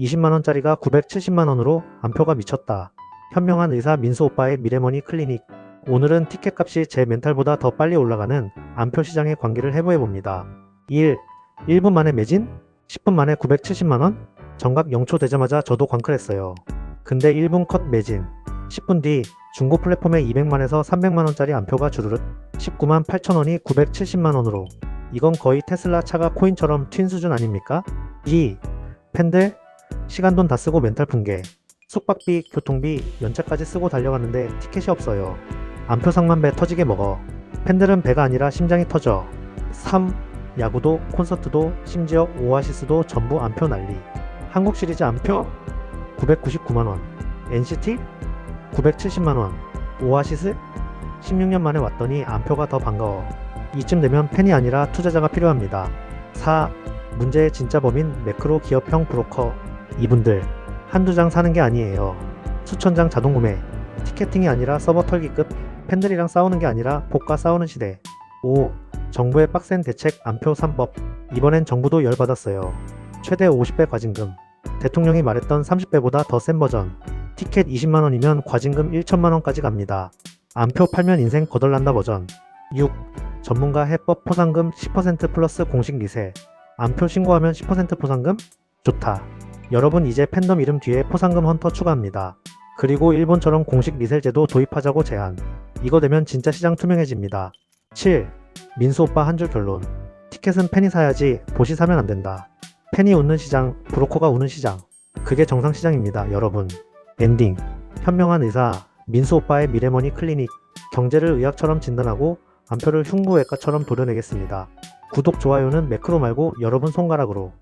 20만원짜리가 970만원으로 안표가 미쳤다. 현명한 의사 민수 오빠의 미래머니 클리닉. 오늘은 티켓 값이 제 멘탈보다 더 빨리 올라가는 안표 시장의 관계를 해부해봅니다. 1. 1분 만에 매진? 10분 만에 970만원? 정각 0초 되자마자 저도 광클했어요. 근데 1분 컷 매진. 10분 뒤 중고 플랫폼에 200만에서 300만원짜리 안표가 주르륵 19만 8천원이 970만원으로 이건 거의 테슬라 차가 코인처럼 튄 수준 아닙니까? 2. 팬들 시간 돈 다 쓰고 멘탈 붕괴 숙박비, 교통비, 연차까지 쓰고 달려갔는데 티켓이 없어요. 안표상만 배 터지게 먹어. 팬들은 배가 아니라 심장이 터져. 3. 야구도 콘서트도 심지어 오아시스도 전부 안표 난리. 한국 시리즈 안표 999만원. NCT 970만원. 오아시스 16년 만에 왔더니 안표가 더 반가워. 이쯤 되면 팬이 아니라 투자자가 필요합니다. 4. 문제의 진짜 범인 매크로 기업형 브로커. 이분들 한두 장 사는 게 아니에요. 수천 장 자동 구매. 티켓팅이 아니라 서버 털기급. 팬들이랑 싸우는 게 아니라 복과 싸우는 시대. 5. 정부의 빡센 대책 안표 3법. 이번엔 정부도 열받았어요. 최대 50배 과징금. 대통령이 말했던 30배보다 더 센 버전. 티켓 20만원이면 과징금 1천만원까지 갑니다. 안표 팔면 인생 거덜난다 버전. 6. 전문가 해법 포상금 10% 플러스 공식 리세. 안표 신고하면 10% 포상금? 좋다. 여러분 이제 팬덤 이름 뒤에 포상금 헌터 추가합니다. 그리고 일본처럼 공식 리셀 제도 도입하자고 제안. 이거 되면 진짜 시장 투명해집니다. 7. 민수 오빠 한 줄 결론. 티켓은 팬이 사야지 보시 사면 안 된다. 팬이 웃는 시장, 브로커가 우는 시장. 그게 정상 시장입니다, 여러분. 엔딩. 현명한 의사, 민수 오빠의 미래머니 클리닉. 경제를 의학처럼 진단하고 안표를 흉부외과처럼 도려내겠습니다. 구독, 좋아요는 매크로 말고 여러분 손가락으로.